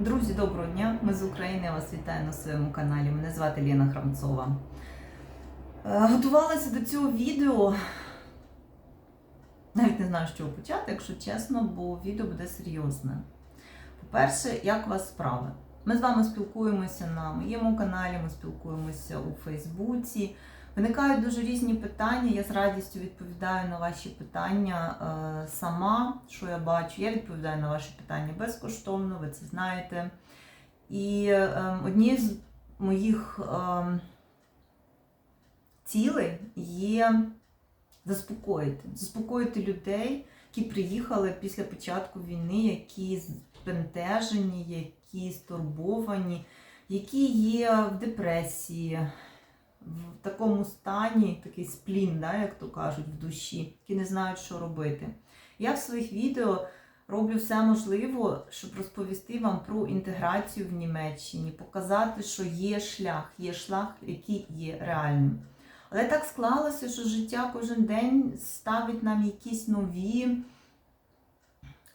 Друзі, доброго дня! Ми з України. Я вас вітаю на своєму каналі. Мене звати Лена Храмцова. Е, Готувалася до цього відео. Навіть не знаю, з чого почати, якщо чесно, бо відео буде серйозне. По-перше, як у вас справи? Ми з вами спілкуємося на моєму каналі, ми спілкуємося у Фейсбуці. Виникають дуже різні питання. Я з радістю відповідаю на ваші питання е, сама, що я бачу. Я відповідаю на ваші питання безкоштовно, ви це знаєте. І е, одні з моїх е, цілей є заспокоїти, заспокоїти людей, які приїхали після початку війни, які збентежені, які стурбовані, які є в депресії в такому стані, такий сплін, да, як то кажуть, в душі, які не знають, що робити. Я в своїх відео роблю все можливе, щоб розповісти вам про інтеграцію в Німеччині, показати, що є шлях, є шлях, який є реальним. Але так склалося, що життя кожен день ставить нам якісь нові.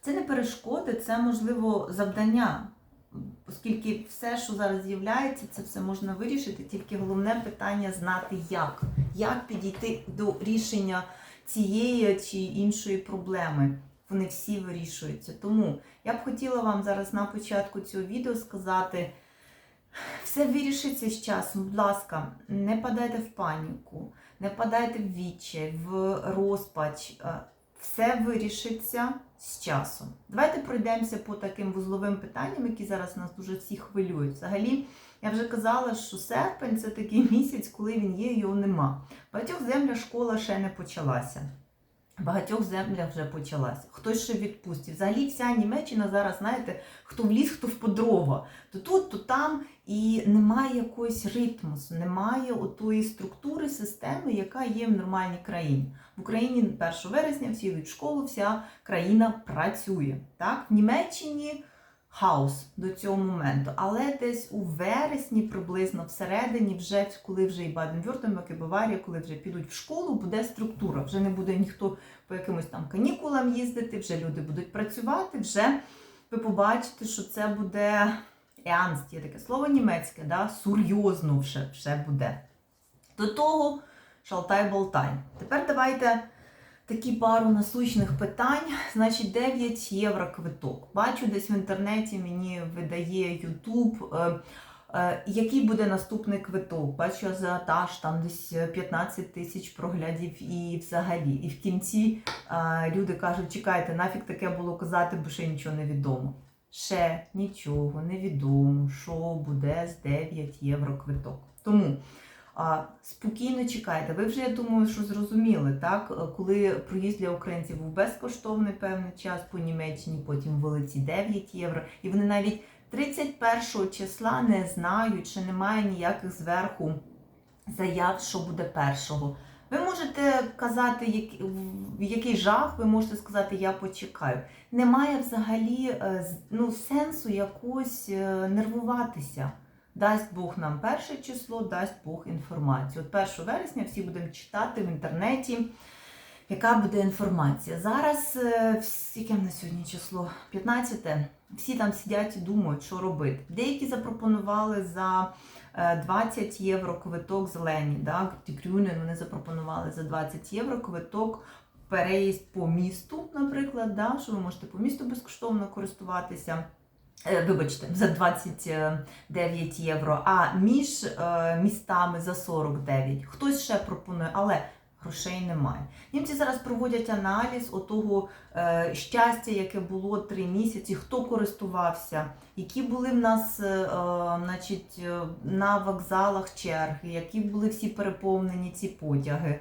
Це не перешкоди, це можливо завдання оскільки все, що зараз з'являється, це все можна вирішити. Тільки головне питання знати як. Як підійти до рішення цієї чи іншої проблеми. Вони всі вирішуються. Тому я б хотіла вам зараз на початку цього відео сказати. Все вирішиться з часом, будь ласка, не падайте в паніку, не падайте в відчай, в розпач. Все вирішиться з часом. Давайте пройдемося по таким вузловим питанням, які зараз нас дуже всі хвилюють. Взагалі, я вже казала, що серпень це такий місяць, коли він є, його нема. В багатьох землях школа ще не почалася. В багатьох землях вже почалася. Хтось ще відпустив. Взагалі вся Німеччина зараз, знаєте, хто в ліс, хто в подрова. То тут, то там. І немає якогось ритму, немає отої структури, системи, яка є в нормальній країні. В Україні 1 вересня всі йдуть в школу, вся країна працює. Так? В Німеччині хаос до цього моменту. Але десь у вересні, приблизно всередині, вже коли вже і Баден-Вюртемберг, і Баварія, коли вже підуть в школу, буде структура. Вже не буде ніхто по якимось там канікулам їздити, вже люди будуть працювати, вже ви побачите, що це буде. Ernst, є таке слово німецьке, да? серйозно вже, вже буде. До того шалтай-болтай. Тепер давайте такі пару насущних питань. Значить, 9 євро квиток. Бачу десь в інтернеті мені видає YouTube. Е, е, який буде наступний квиток? Бачу азіатаж, там десь 15 тисяч проглядів і взагалі. І в кінці е, люди кажуть, чекайте, нафіг таке було казати, бо ще нічого не відомо. Ще нічого не відомо, що буде з 9 євро квиток. Тому а, спокійно чекайте. Ви вже, я думаю, що зрозуміли, так? Коли проїзд для українців був безкоштовний певний час по Німеччині, потім ввели ці 9 євро. І вони навіть 31 числа не знають, що немає ніяких зверху заяв, що буде першого. Ви можете казати, який жах, ви можете сказати, я почекаю. Немає взагалі ну, сенсу якось нервуватися. Дасть Бог нам перше число, дасть Бог інформацію. От 1 вересня всі будемо читати в інтернеті, яка буде інформація. Зараз, яке на сьогодні число? 15. Всі там сидять і думають, що робити. Деякі запропонували за 20 євро квиток зелені. Да? Крюнен вони запропонували за 20 євро квиток переїзд по місту, наприклад, да? що ви можете по місту безкоштовно користуватися. Вибачте, за 29 євро, а між містами за 49. Хтось ще пропонує, але грошей немає. Німці зараз проводять аналіз отого е, щастя, яке було три місяці, хто користувався, які були в нас е, е, значить, на вокзалах черги, які були всі переповнені ці потяги.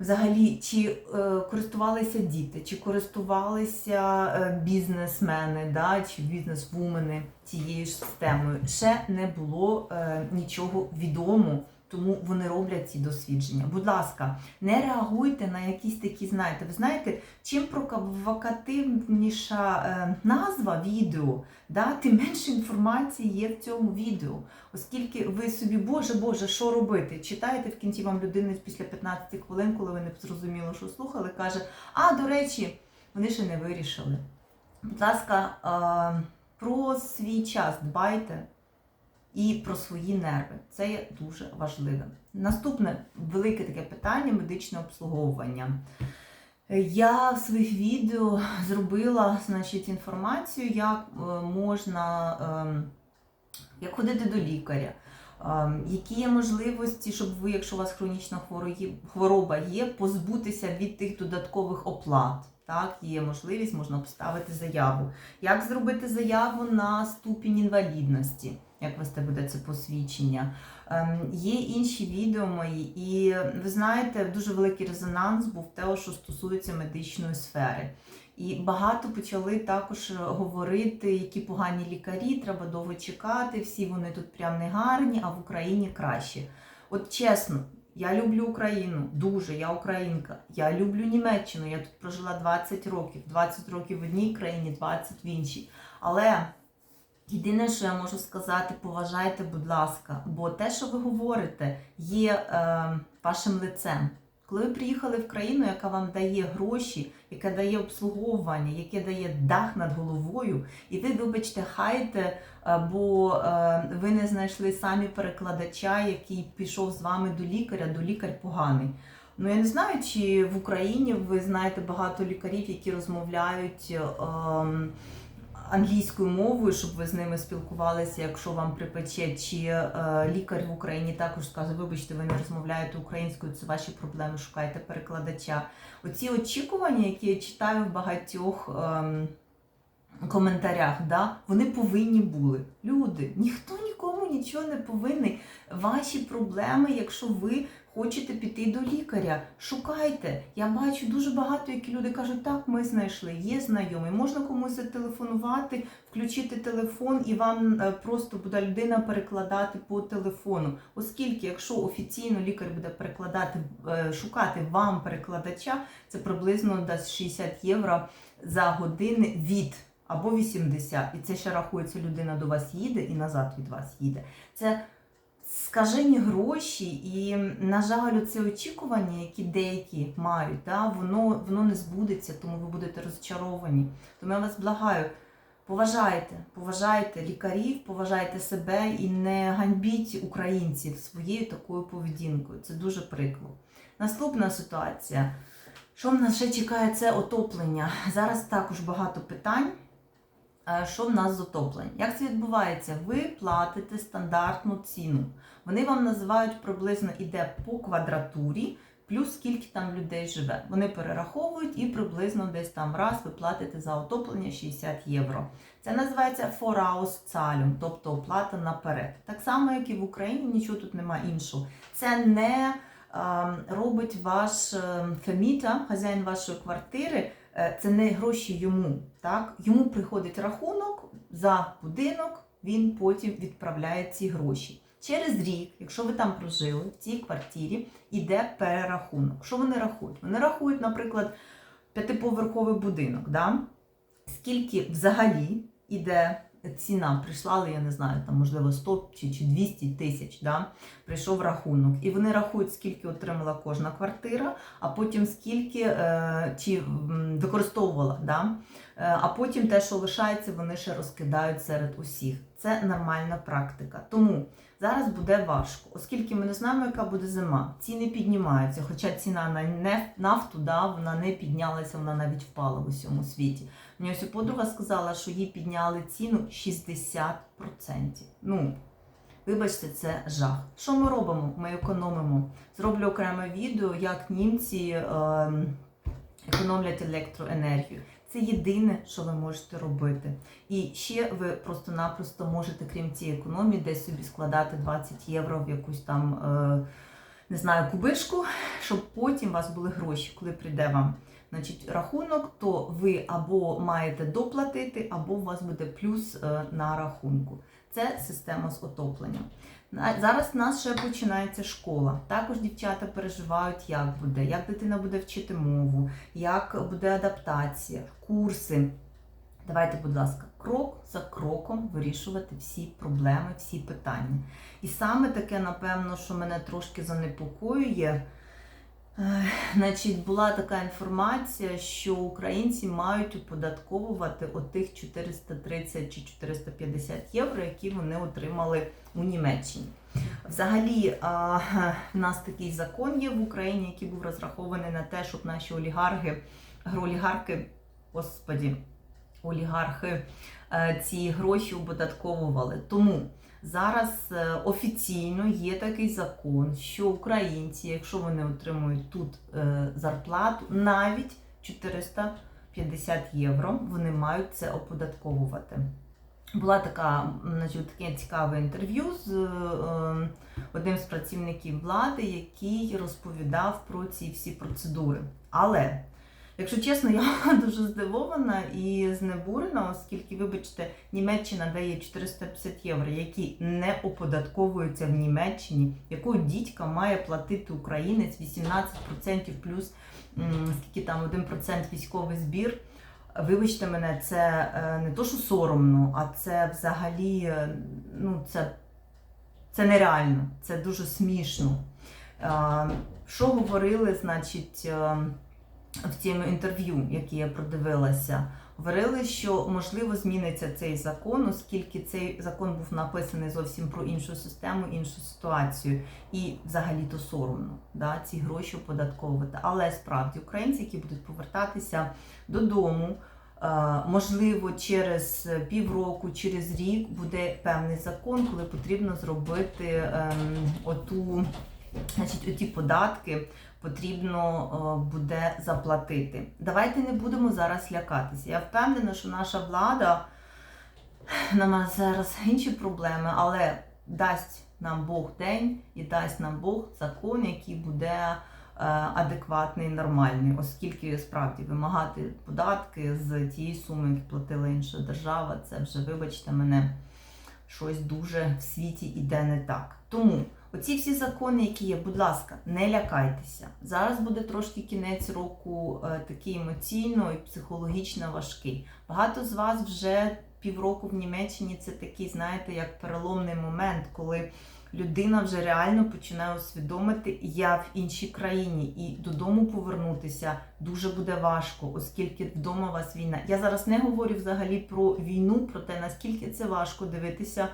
Взагалі, чи е, користувалися діти, чи користувалися е, бізнесмени, да, чи бізнесвумени цією ж системою. Ще не було е, нічого відомо тому вони роблять ці дослідження. Будь ласка, не реагуйте на якісь такі, знаєте, ви знаєте, чим провокативніша е, назва відео, да, тим менше інформації є в цьому відео. Оскільки ви собі, Боже, Боже, що робити? Читаєте в кінці вам людина після 15 хвилин, коли ви не зрозуміло, що слухали, каже, а, до речі, вони ще не вирішили. Будь ласка, е, Про свій час дбайте і про свої нерви. Це є дуже важливе. Наступне велике таке питання медичне обслуговування. Я в своїх відео зробила значить, інформацію, як е, можна ем, як ходити до лікаря, ем, які є можливості, щоб ви, якщо у вас хронічна хвороба є, позбутися від тих додаткових оплат. Так, є можливість, можна поставити заяву. Як зробити заяву на ступінь інвалідності? Як вести буде це посвідчення? Ем, Є інші відео мої, і ви знаєте, дуже великий резонанс був те, що стосується медичної сфери. І багато почали також говорити, які погані лікарі, треба довго чекати, всі вони тут прям не гарні, а в Україні краще. От чесно, я люблю Україну, дуже, я українка. Я люблю Німеччину. Я тут прожила 20 років, 20 років в одній країні, 20 в іншій. Але єдине, що я можу сказати, поважайте, будь ласка, бо те, що ви говорите, є е, вашим лицем. Коли ви приїхали в країну, яка вам дає гроші, яка дає обслуговування, яке дає дах над головою, і ви, вибачте, хайте, е, бо е, ви не знайшли самі перекладача, який пішов з вами до лікаря, до лікар поганий. Ну я не знаю, чи в Україні ви знаєте багато лікарів, які розмовляють. ем, Англійською мовою, щоб ви з ними спілкувалися, якщо вам припече, чи е, лікар в Україні також скаже, вибачте, ви не розмовляєте українською, це ваші проблеми, шукайте перекладача. Оці очікування, які я читаю в багатьох Е, коментарях, да, вони повинні були. Люди, ніхто нікому нічого не повинний. Ваші проблеми, якщо ви хочете піти до лікаря, шукайте. Я бачу дуже багато, які люди кажуть, так, ми знайшли, є знайомий. Можна комусь зателефонувати, включити телефон, і вам е, просто буде людина перекладати по телефону. Оскільки, якщо офіційно лікар буде перекладати, е, шукати вам перекладача, це приблизно дасть 60 євро за години від. Або 80, і це ще рахується, людина до вас їде і назад від вас їде. Це скажені гроші, і, на жаль, це очікування, які деякі мають, да, воно, воно не збудеться, тому ви будете розчаровані. Тому я вас благаю, поважайте, поважайте лікарів, поважайте себе і не ганьбіть українців своєю такою поведінкою. Це дуже прикро. Наступна ситуація. Що в нас ще чекає, це отоплення. Зараз також багато питань. Е, Що в нас з отопленням? Як це відбувається? Ви платите стандартну ціну. Вони вам називають приблизно іде по квадратурі, плюс скільки там людей живе. Вони перераховують і приблизно десь там раз ви платите за отоплення 60 євро. Це називається Vorauszahlung, тобто оплата наперед. Так само, як і в Україні, нічого тут немає іншого. Це не е, робить ваш е, феміта, хазяїн вашої квартири. Е, Це не гроші йому. Так? Йому приходить рахунок за будинок, він потім відправляє ці гроші. Через рік, якщо ви там прожили в цій квартирі, йде перерахунок. Що вони рахують? Вони рахують, наприклад, п'ятиповерховий будинок. Да? Скільки взагалі іде ціна, прийшла, але я не знаю, там можливо 100 чи, чи 200 тисяч, да? прийшов рахунок. І вони рахують, скільки отримала кожна квартира, а потім скільки е, чи використовувала. Да? Е, А потім те, що лишається, вони ще розкидають серед усіх. Це нормальна практика. Тому зараз буде важко, оскільки ми не знаємо, яка буде зима. Ціни піднімаються, хоча ціна на неф- нафту да, вона не піднялася, вона навіть впала в усьому світі. Мені ось подруга сказала, що їй підняли ціну 60%. Ну, вибачте, це жах. Що ми робимо? Ми економимо. Зроблю окреме відео, як німці ем, економлять електроенергію. Це єдине, що ви можете робити. І ще ви просто-напросто можете, крім цієї економії, десь собі складати 20 євро в якусь там, е, не знаю, кубишку, щоб потім у вас були гроші, коли прийде вам значить, рахунок, то ви або маєте доплатити, або у вас буде плюс е, на рахунку. Це система з отопленням. Зараз в нас ще починається школа. Також дівчата переживають, як буде, як дитина буде вчити мову, як буде адаптація, курси. Давайте, будь ласка, крок за кроком вирішувати всі проблеми, всі питання. І саме таке, напевно, що мене трошки занепокоює. Значить, була така інформація, що українці мають оподатковувати отих 430 чи 450 євро, які вони отримали у Німеччині. Взагалі, в нас такий закон є в Україні, який був розрахований на те, щоб наші олігархи, олігархи, господі, олігархи е, ці гроші оподатковували. Тому зараз е, офіційно є такий закон, що українці, якщо вони отримують тут е, зарплату, навіть 450 євро, вони мають це оподатковувати. Була така, значить, таке цікаве інтерв'ю з е, одним з працівників влади, який розповідав про ці всі процедури. Але, якщо чесно, я дуже здивована і знебурена, оскільки, вибачте, Німеччина дає 450 євро, які не оподатковуються в Німеччині, яку дідька має платити українець 18% плюс скільки там 1% військовий збір. Вибачте мене, це е, не то, що соромно, а це взагалі е, ну, це, це нереально, це дуже смішно. Е, Що говорили, значить, в цьому інтерв'ю, яке я продивилася? Говорили, що можливо зміниться цей закон, оскільки цей закон був написаний зовсім про іншу систему, іншу ситуацію, і взагалі то соромно да, ці гроші оподатковувати. Але справді українці, які будуть повертатися додому. е, Можливо, через півроку, через рік буде певний закон, коли потрібно зробити ем, оту, значить, оті податки потрібно е, буде заплатити. Давайте не будемо зараз лякатися. Я впевнена, що наша влада нема зараз інші проблеми, але дасть нам Бог день і дасть нам Бог закон, який буде е, адекватний, нормальний, оскільки справді вимагати податки з тієї суми, які платила інша держава, це вже, вибачте мене, щось дуже в світі іде не так. Тому оці всі закони, які є, будь ласка, не лякайтеся. Зараз буде трошки кінець року е, такий емоційно і психологічно важкий. Багато з вас вже півроку в Німеччині це такий, знаєте, як переломний момент, коли людина вже реально починає усвідомити, я в іншій країні, і додому повернутися дуже буде важко, оскільки вдома у вас війна. Я зараз не говорю взагалі про війну, про те, наскільки це важко дивитися.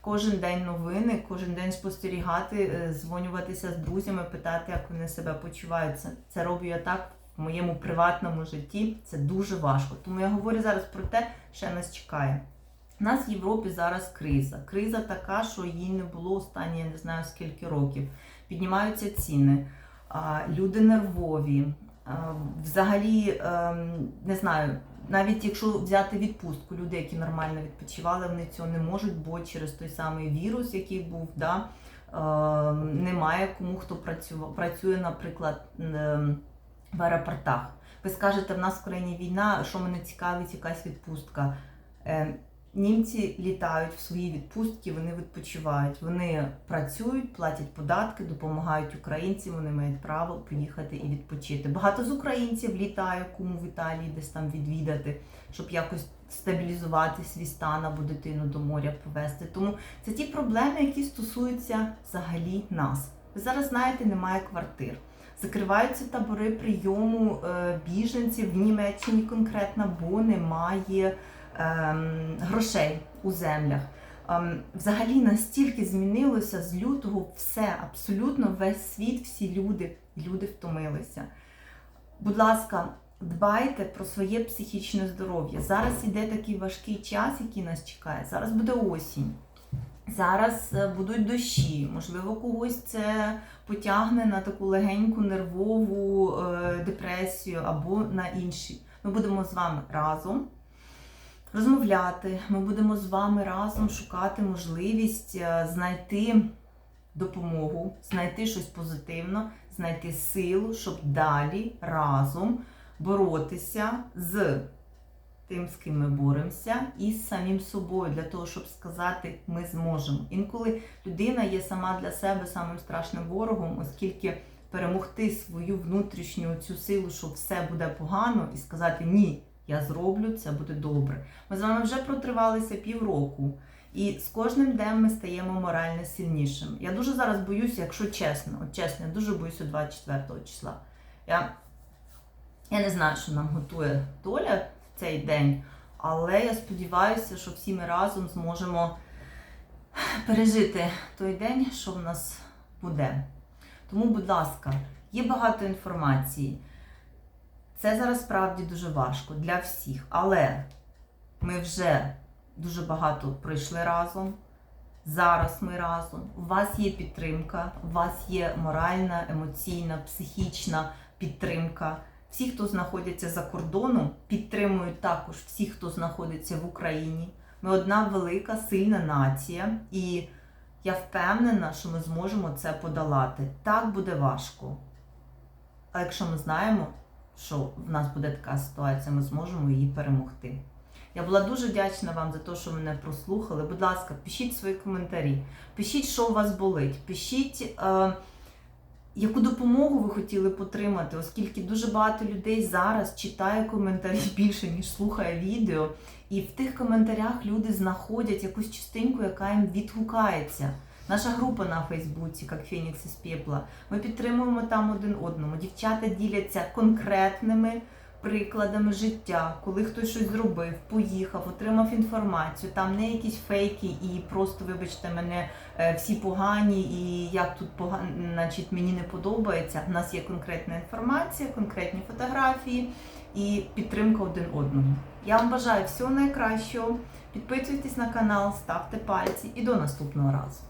Кожен день новини, кожен день спостерігати, е, дзвонюватися з друзями, питати, як вони себе почувають. Це, це роблю я так в моєму приватному житті. Це дуже важко. Тому я говорю зараз про те, що нас чекає. У нас в Європі зараз криза. Криза така, що її не було останні, я не знаю скільки років. Піднімаються ціни, люди нервові. Взагалі, ем, не знаю, навіть якщо взяти відпустку, люди, які нормально відпочивали, вони цього не можуть, бо через той самий вірус, який був, да, е, немає кому хто працював, працює, наприклад, е, в аеропортах. Ви скажете, в нас в країні війна, що мене цікавить, якась відпустка. Ем, Німці літають в свої відпустки, вони відпочивають, вони працюють, платять податки, допомагають українцям, вони мають право приїхати і відпочити. Багато з українців літає кому в Італії десь там відвідати, щоб якось стабілізувати свій стан або дитину до моря повезти. Тому це ті проблеми, які стосуються взагалі нас. Ви зараз знаєте, немає квартир. Закриваються табори прийому е, біженців в Німеччині конкретно, бо немає ем, грошей у землях. Ем, взагалі настільки змінилося з лютого все, абсолютно весь світ, всі люди, люди втомилися. Будь ласка, дбайте про своє психічне здоров'я. Зараз іде такий важкий час, який нас чекає. Зараз буде осінь. Зараз е, будуть дощі, можливо, когось це потягне на таку легеньку нервову е, депресію або на інші. Ми будемо з вами разом розмовляти. Ми будемо з вами разом шукати можливість е, знайти допомогу, знайти щось позитивне, знайти силу, щоб далі разом боротися з тим, з ким ми боремося, і з самим собою, для того, щоб сказати, ми зможемо. Інколи людина є сама для себе самим страшним ворогом, оскільки перемогти свою внутрішню цю силу, що все буде погано, і сказати ні, Я зроблю, це буде добре. Ми з вами вже протривалися півроку. І з кожним днем ми стаємо морально сильнішим. Я дуже зараз боюся, якщо чесно, от чесно, я дуже боюся 24 числа. Я, я не знаю, що нам готує доля в цей день, але я сподіваюся, що всі ми разом зможемо пережити той день, що в нас буде. Тому, будь ласка, є багато інформації. Це зараз справді дуже важко для всіх, але ми вже дуже багато пройшли разом. Зараз ми разом. У вас є підтримка, у вас є моральна, емоційна, психічна підтримка. Всі, хто знаходяться за кордоном, підтримують також всіх, хто знаходиться в Україні. Ми одна велика, сильна нація, і я впевнена, що ми зможемо це подолати. Так буде важко. А якщо ми знаємо, що в нас буде така ситуація, ми зможемо її перемогти. Я була дуже вдячна вам за те, що мене прослухали. Будь ласка, пишіть свої коментарі, пишіть, що у вас болить, пишіть, е, яку допомогу ви хотіли отримати, оскільки дуже багато людей зараз читає коментарі більше, ніж слухає відео. І в тих коментарях люди знаходять якусь частинку, яка їм відгукається. Наша група на Фейсбуці, як Фенікс із Пепла. Ми підтримуємо там один одному. Дівчата діляться конкретними прикладами життя, коли хтось щось зробив, поїхав, отримав інформацію. Там не якісь фейки і просто, вибачте, мене е, всі погані, і як тут погано, значить мені не подобається. У нас є конкретна інформація, конкретні фотографії і підтримка один одного. Я вам бажаю всього найкращого. Підписуйтесь на канал, ставте пальці і до наступного разу.